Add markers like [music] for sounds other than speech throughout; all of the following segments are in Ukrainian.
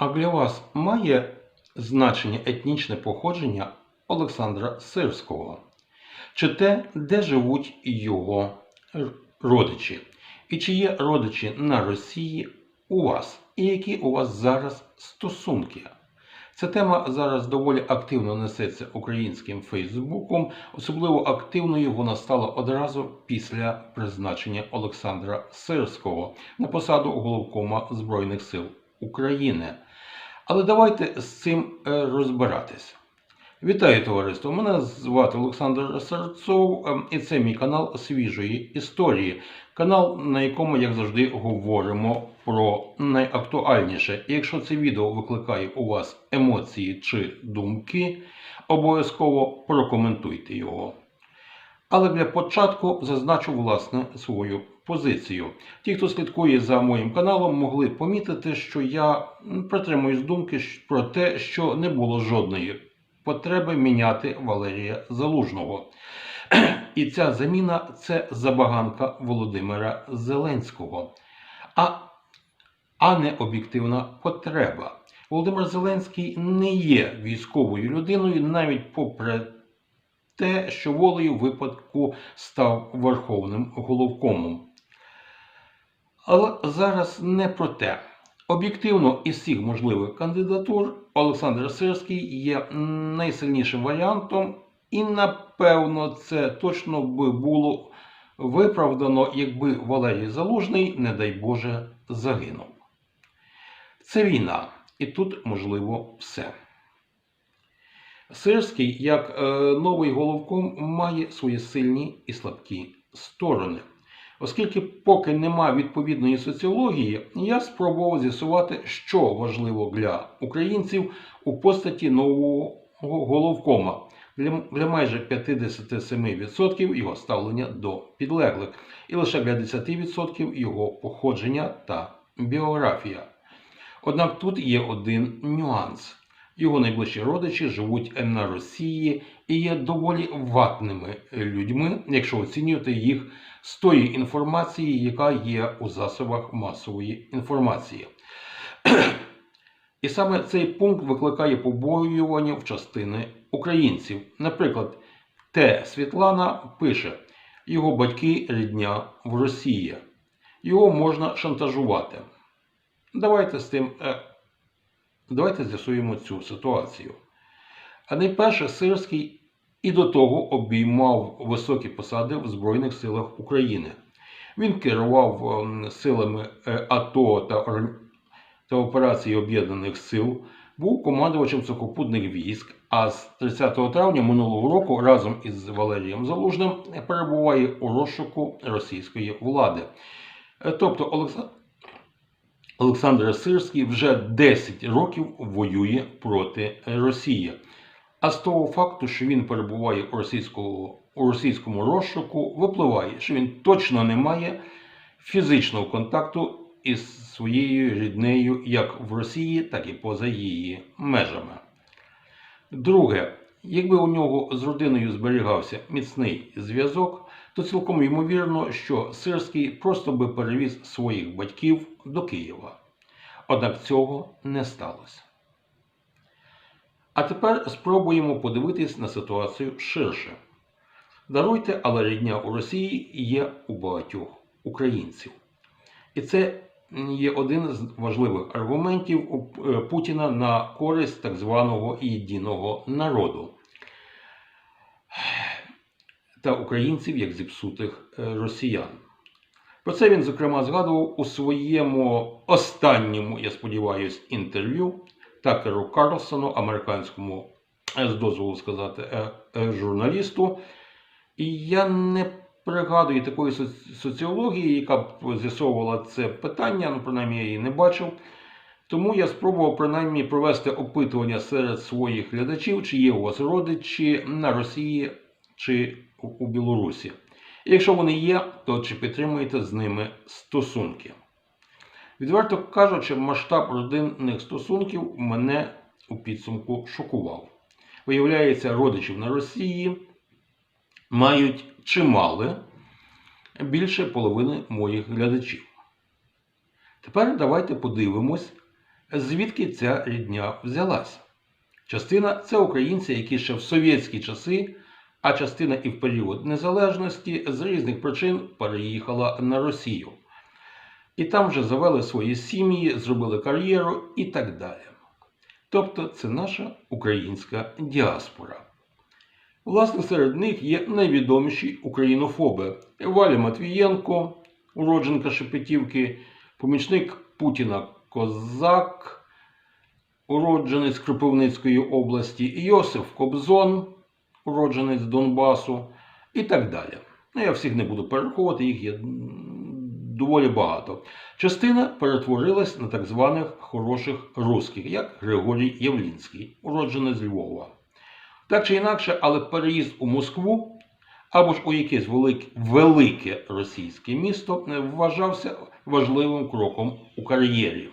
А для вас має значення етнічне походження Олександра Сирського? Чи те, де живуть його родичі? І чи є родичі на Росії у вас? І які у вас зараз стосунки? Ця тема зараз доволі активно несеться українським Фейсбуком. Особливо активною вона стала одразу після призначення Олександра Сирського на посаду головкома Збройних сил України. Але давайте з цим е, розбиратись. Вітаю товариство! Мене звати Олександр Серцов, ем, і це мій канал свіжої історії. Канал, на якому, як завжди, говоримо про найактуальніше. І якщо це відео викликає у вас емоції чи думки, обов'язково прокоментуйте його. Але для початку зазначу власне свою позицію. Ті, хто слідкує за моїм каналом, могли помітити, що я притримуюсь думки про те, що не було жодної потреби міняти Валерія Залужного. [clears throat] І ця заміна це забаганка Володимира Зеленського, а, а не об'єктивна потреба. Володимир Зеленський не є військовою людиною, навіть попри те, що волею випадку став верховним головкомом. Але зараз не про те. Об'єктивно із всіх можливих кандидатур Олександр Сирський є найсильнішим варіантом, і напевно це точно би було виправдано, якби Валерій Залужний, не дай Боже, загинув. Це війна, і тут можливо все. Сирський, як е, новий головком, має свої сильні і слабкі сторони. Оскільки поки нема відповідної соціології, я спробував з'ясувати, що важливо для українців у постаті нового головкома для, майже 57% його ставлення до підлеглих, і лише для 10% його походження та біографія. Однак тут є один нюанс. Його найближчі родичі живуть на Росії і є доволі ватними людьми, якщо оцінювати їх з тої інформації, яка є у засобах масової інформації. І саме цей пункт викликає побоювання в частини українців. Наприклад, Т. Світлана пише: його батьки рідня в Росії. Його можна шантажувати. Давайте з тим. е, Давайте з'ясуємо цю ситуацію. А найперше, Сирський і до того обіймав високі посади в Збройних силах України. Він керував ем, силами е, АТО та, та операції Об'єднаних Сил, був командувачем сухопутних військ, а з 30 травня минулого року разом із Валерієм Залужним перебуває у розшуку російської влади. Е, Тобто Олекса- Олександр Сирський вже 10 років воює проти Росії. А з того факту, що він перебуває у, російського, у російському розшуку, випливає, що він точно не має фізичного контакту із своєю ріднею як в Росії, так і поза її межами. Друге, якби у нього з родиною зберігався міцний зв'язок, то цілком ймовірно, що Сирський просто би перевіз своїх батьків до Києва. Однак цього не сталося. А тепер спробуємо подивитись на ситуацію ширше. Даруйте, але рідня у Росії є у багатьох українців. І це є один з важливих аргументів е, Путіна на користь так званого єдиного народу та українців як зіпсутих е, росіян. Про це він, зокрема, згадував у своєму останньому, я сподіваюся, інтерв'ю Такеру Карлсону, американському, е, з дозволу сказати, е, е, журналісту. І я не пригадую такої соціології, яка б з'ясовувала це питання, ну, принаймні я її не бачив. Тому я спробував принаймні провести опитування серед своїх глядачів, чи є у вас родичі на Росії чи у- Білорусі. Якщо вони є, то чи підтримуєте з ними стосунки? Відверто кажучи, масштаб родинних стосунків мене у підсумку шокував. Виявляється, родичів на Росії мають чимали більше половини моїх глядачів. Тепер давайте подивимось, Звідки ця рідня взялась? Частина це українці, які ще в совєтські часи, а частина і в період незалежності з різних причин переїхала на Росію. І там вже завели свої сім'ї, зробили кар'єру і так далі. Тобто це наша українська діаспора. Власне, серед них є найвідоміші українофоби Валя Матвієнко, уродженка Шепетівки, помічник Путіна Козак, уродженець Кропивницької області, Йосиф Кобзон, уродженець Донбасу і так далі. Ну, я всіх не буду перераховувати, їх є доволі багато. Частина перетворилась на так званих хороших русських, як Григорій Явлінський, уродженець з Львова. Так чи інакше, але переїзд у Москву або ж у якесь велике, велике російське місто вважався важливим кроком у кар'єрі.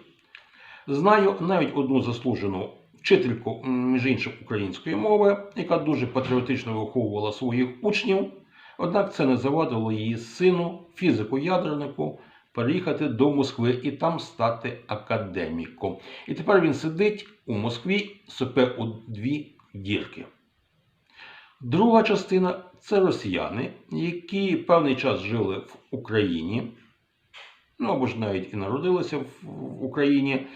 Знаю навіть одну заслужену вчительку, між іншим, української мови, яка дуже патріотично виховувала своїх учнів. Однак це не завадило її сину, фізику-ядернику, переїхати до Москви і там стати академіком. І тепер він сидить у Москві, сопе у дві дірки. Друга частина це росіяни, які певний час жили в Україні, ну або ж навіть і народилися в Україні.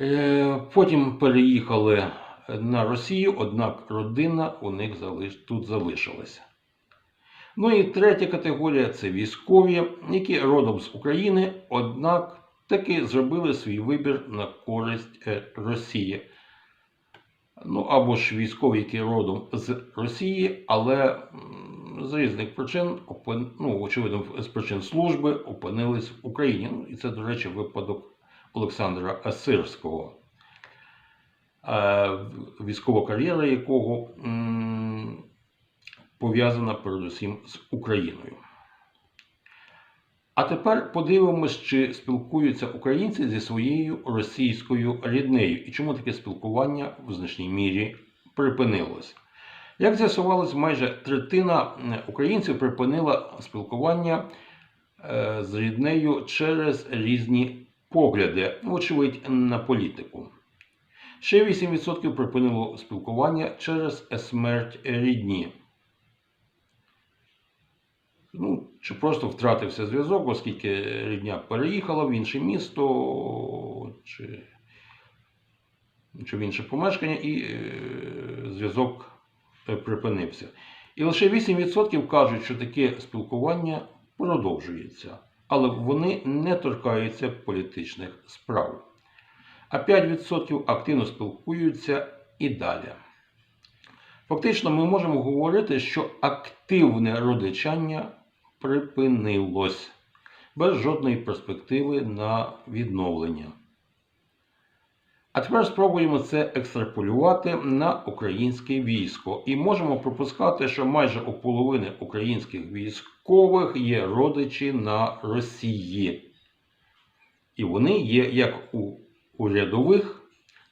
Е, Потім переїхали на Росію, однак родина у них тут залишилася. Ну і третя категорія це військові, які родом з України, однак таки зробили свій вибір на користь е, Росії. Ну або ж військові, які родом з Росії, але з різних причин, ну, очевидно, з причин служби опинились в Україні. Ну, і це, до речі, випадок Олександра Сирського, е, військова кар'єра якого пов'язана передусім з Україною. А тепер подивимось, чи спілкуються українці зі своєю російською ріднею і чому таке спілкування в значній мірі припинилось. Як з'ясувалось, майже третина українців припинила спілкування е, з ріднею через різні погляди, вочевидь, на політику. Ще 8% припинило спілкування через смерть рідні. Ну, чи просто втратився зв'язок, оскільки рідня переїхала в інше місто, чи, чи в інше помешкання, і е, зв'язок е, припинився. І лише 8% кажуть, що таке спілкування продовжується, але вони не торкаються політичних справ. А 5% активно спілкуються і далі. Фактично, ми можемо говорити, що активне родичання припинилось без жодної перспективи на відновлення. А тепер спробуємо це екстраполювати на українське військо. І можемо припускати, що майже у половини українських військових є родичі на Росії. І вони є як у урядових,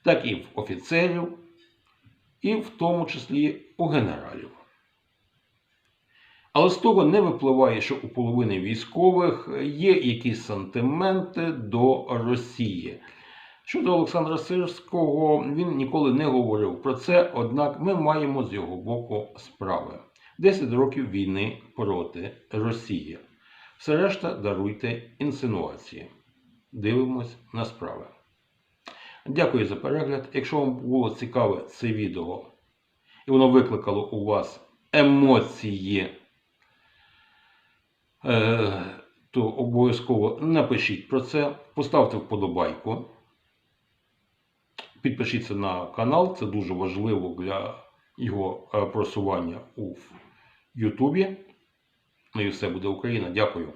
так і в офіцерів, і в тому числі у генералів. Але з того не випливає, що у половини військових є якісь сантименти до Росії. Щодо Олександра Сирського, він ніколи не говорив про це, однак ми маємо з його боку справи. 10 років війни проти Росії. Все решта даруйте інсинуації. Дивимось на справи. Дякую за перегляд. Якщо вам було цікаве це відео і воно викликало у вас емоції, то обов'язково напишіть про це, поставте вподобайку, підпишіться на канал, це дуже важливо для його е, просування у Ютубі. Ну і все буде Україна. Дякую.